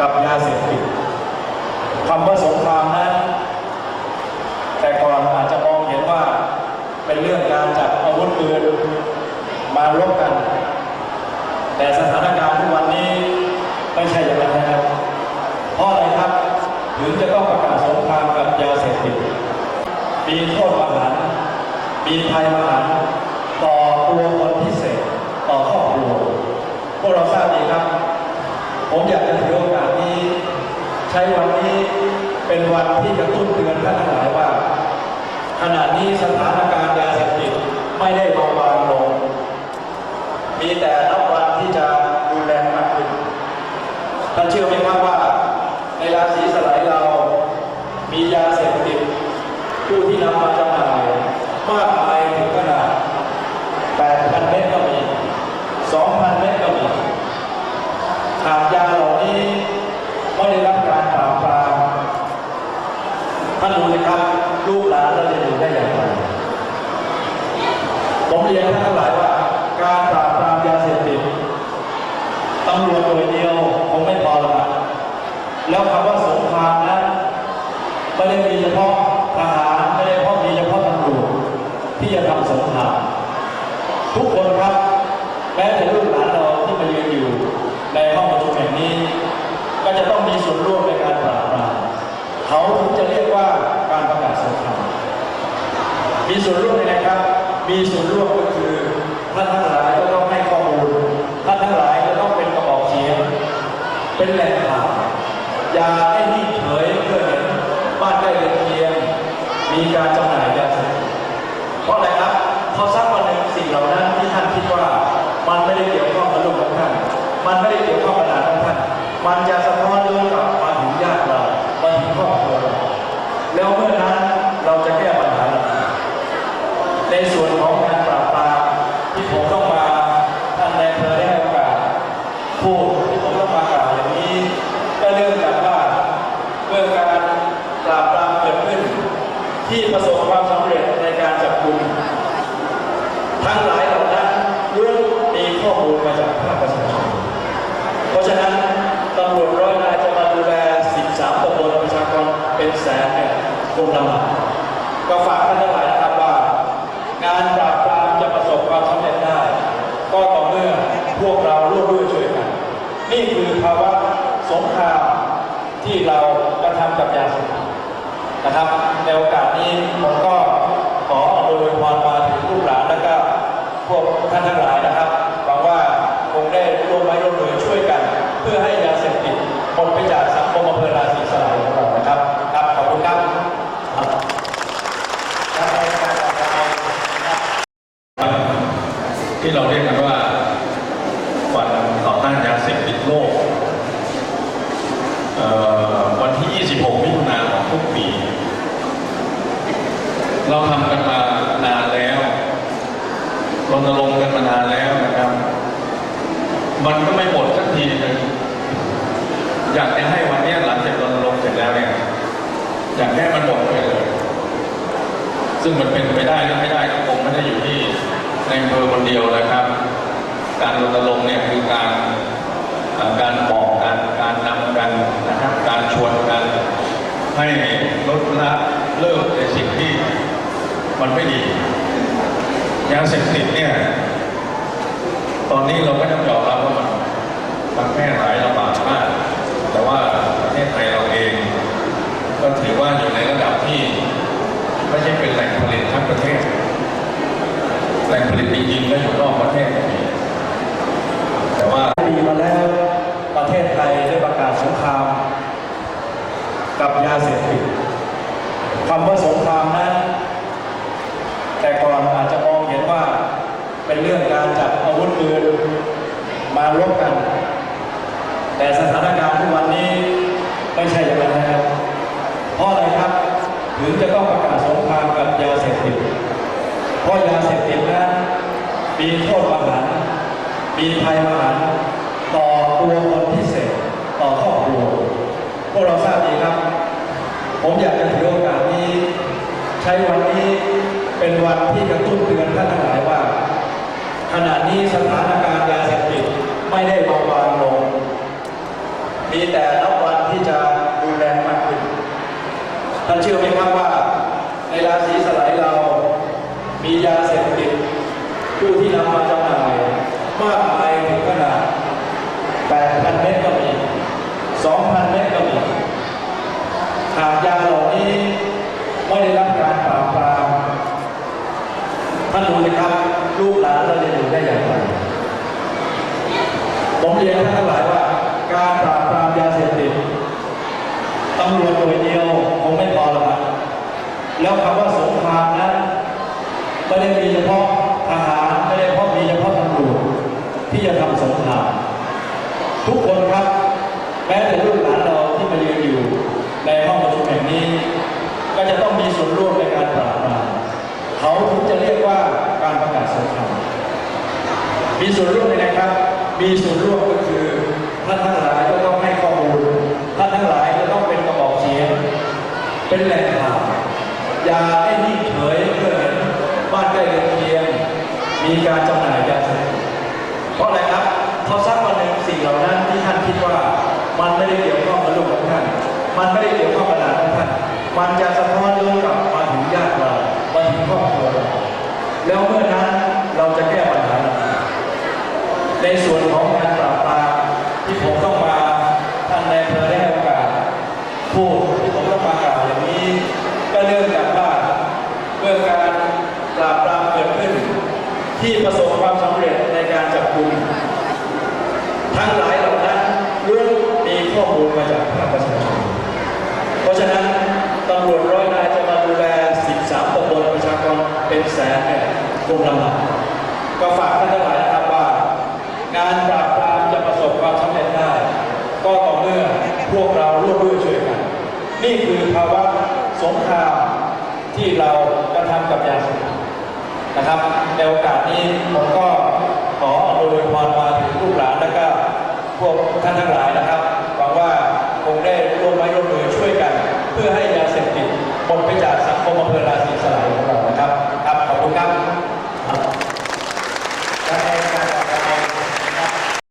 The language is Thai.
กับยาเสพติดคำว่าสงครามนั้น แต่ก่อนอาจจะมองเห็นว่าเป็นเรื่องการจับอาวุธปืนมารบกัน แต่สถานการณ์ทุกวันนี้ไม่ใช่อย่างนั้นนะครับ เพราะอะไรครับถึงจะต้องประกาศสงครามกับยาเสพติดมีโทษประหารมีภัยประหารต่อตัวคนพิเศษต่อครอบครัวพวกเราทราบดีครับ ผมอยากจะถือโอกาสนี้ ใช้วันนี้เป็นวันที่กระตุ้นเตือนท่านทั้งหลายว่า ขณะนี้สถานการณ์ยาเสพติดไม่ได้เบาบางลง มีแต่นับวันที่จะรุนแรงมากขึ้นท่านเชื่อไหมครับว่า ในราศีสไลด์เรา มียาเสพติดผู้ที่นำมาจำหน่ายมากมายถึงขนาด8,000เม็ดก็มี2,000เม็ดก็มี หากยาเหล่านี้ไม่ได้รับการปราบปรามท่านดูสิครับลูกหลานเราจะอยู่ได้อย่างไรผมเรียนท่านทั้งหลายว่าการปราบปรามยาเสพติดตำรวจหน่วยเดียวคงไม่พอหรอกครับแล้วคำว่าสงครามนั้นไม่ได้มีเฉพาะทหารไม่ได้เฉพาะมีเฉพาะตำรวจที่จะทำสงครามทุกคนครับแม้แต่ ส่วนร่วมยังไงครับ มีส่วนร่วมก็คือท่านทั้งหลายก็ต้องให้ข้อมูลท่านทั้งหลายก็ต้องเป็นกระบอกเสียง เป็นแหล่งข่าวอย่าให้นิ่งเฉยเพื่อเห็นบ้านใกล้เรือนเคียง มีการจำหน่ายยาเสพติดเพราะอะไรครับเพราะสักวันหนึ่งสิ่งเหล่านั้นที่ท่านคิดว่ามันไม่ได้เกี่ยวข้องกับลูกของท่าน มันไม่ได้เกี่ยวข้องกับหลานของท่าน มันจะสะ ส่วนของการปราบปรามที่ผมต้องมาท่านในอำเภอได้ให้โอกาสพูดที่ผมต้องมากล่าวอย่างนี้ ก็เนื่องจากว่าเมื่อการปราบปรามเกิดขึ้น ที่ประสบความสำเร็จในการจับกลุ่มทั้งหลายเหล่านั้นล้วนมีข้อมูลมาจากภาคประชาชนเพราะฉะนั้นตำรวจร้อยนายจะมาดูแล 13ตำบลประชากรเป็นแสนเนี่ยคงลำบากก็ฝากท่านทั้งหลาย งานปราบปรามจะประสบความสำเร็จได้ ก็ต่อเมื่อพวกเราร่วมด้วยช่วยกัน นี่คือภาวะสงครามที่เรากระทำกับยาเสพติดนะครับ ในโอกาสนี้ผมก็ขออวยพรมาถึงลูกหลานและก็พวกท่านทั้งหลายนะครับหวังว่าคงได้ร่วมไม้ร่วมมือช่วยกัน เพื่อให้ยาเสพติดหมดไปจากสังคมอำเภอราศีสลายของเรานะครับครับขอบคุณครับครับการรายการต่อไปนะครับ ที่เราเรียกกันว่าวันต่อต้านยาเสพติดโลกเอ่อวันที่ 26 มิถุนายนของทุกปี เราทำกันมานานแล้วรณรงค์กันมานานแล้วนะครับ มันก็ไม่หมดสักทีนึงอยากจะให้วันนี้หลังจากรณรงค์เสร็จแล้วเนี่ยอยากให้มันหมดไปเลย ซึ่งมันเป็นไปได้หรือไม่ได้ก็คงไม่ได้อยู่ที่ในอำเภอคนเดียวนะครับ การรณรงค์เนี่ยคือการการบอกกันการนำกันนะครับ การชวนกันให้ลดละเลิกในสิ่งที่ มันไม่ดียาเสพติดเนี่ย ตอนนี้เราก็ต้องยอมรับว่ามันมันแพร่หลายระบาดมาก แต่ว่าประเทศไทยเราเอง ก็ถือว่าอยู่ในระดับที่ไม่ใช่เป็นแหล่งผลิตทั้งประเทศ แหล่งผลิตจริงๆก็อยู่นอกประเทศก็มีแต่ว่าปีมาแล้วประเทศไทยได้ประกาศสงคราม กับยาเสพติดคำว่าสงครามนั้น แต่ก่อนอาจจะมองเห็นว่าเป็นเรื่องการจับอาวุธปืนมา รบกัน แต่สถานการณ์ทุกวันนี้ไม่ใช่อย่างนั้นนะครับ เพราะอะไรครับ ถึงจะต้องประกาศสงครามกับยาเสพติด เพราะยาเสพติดนั้นมีโทษประหาร มีภัยประหารต่อตัวคนพิเศษต่อครอบครัว พวกเราทราบดีครับ ผมอยากจะถือโอกาสนี้ ใช้วันนี้เป็นวันที่กระตุ้นเตือนท่านทั้งหลายว่า ขณะนี้สถานการณ์ยาเสพ ไม่ได้เบาบางลง มีแต่นับวันที่จะรุนแรงมากขึ้น ท่านเชื่อไหมครับว่า ในราศีสไลด์เรา มียาเสพติดผู้ที่นำมาจำหน่ายมากมายถึงขนาด8,000 เม็ดก็มี 2,000 เม็ดก็มี หากยาเหล่านี้ไม่ได้รับการปราบปรามท่านดูนะครับ ลูกหลานเราจะอยู่ได้อย่างไร ผมเรียนท่านทั้งหลายว่าการปราบปรามยาเสพติดตำรวจหน่วยเดียวคงไม่พอหรอกครับแล้วคำว่าสงครามนั้นไม่ได้มีเฉพาะทหารไม่ได้เฉพาะมีเฉพาะตำรวจที่จะทำสงครามทุกคนครับ แม้แต่ลูกหลานเราที่มายืนอยู่ในห้องประชุมแห่งนี้ ก็จะต้องมีส่วนร่วมในการปราบปรามเขาถึงจะเรียกว่าการประกาศสงครามมีส่วนร่วมยังไงครับ มีส่วนร่วมก็คือท่านทั้งหลายก็ต้องให้ข้อมูลท่านทั้งหลายก็ต้องเป็นกระบอกเสียง เป็นแหล่งข่าวอย่าให้นิ่งเฉยเมื่อเห็นบ้านใกล้เรือนเคียงมีการจำหน่ายยาเสพติดเพราะอะไรครับเพราะสักวันหนึ่งสิ่งเหล่านั้นที่ท่านคิดว่ามันไม่ได้เกี่ยวข้องกับลูกของท่าน มันไม่ได้เกี่ยวข้องกับหลานของท่าน มันจะสะท้อนย้อนกลับมาถึงญาติเรามาถึงครอบครัวเราแล้วเมื่อนั้นเราจะแก้ปัญหาอย่างไร ในส่วนของการปราบปรามที่ผมต้องมาท่านในอำเภอได้ให้โอกาสพูดที่ผมต้องมากล่าวอย่างนี้ ก็เนื่องจากว่าเมื่อการปราบปรามเกิดขึ้น ที่ประสบความสำเร็จในการจับกลุ่มทั้งหลายเหล่านั้นล้วนมีข้อมูลมาจากภาคประชาชนเพราะฉะนั้นตำรวจร้อยนายจะมาดูแล 13ตำบลประชากรเป็นแสนเนี่ยคงลำบากก็ฝากท่านทั้งหลายนะครับว่า งานปราบปรามจะประสบความสำเร็จได้ ก็ต่อเมื่อพวกเราร่วมด้วยช่วยกัน นี่คือภาวะสงครามที่เรากระทำกับยาเสพติดนะครับในโอกาสนี้ผมก็ขออวยพรมาถึงลูกหลานและก็พวกท่านทั้งหลายนะครับหวังว่าคงได้ร่วมไม้ร่วมมือช่วยกัน เพื่อให้ยาเสพติดหมดไปจาก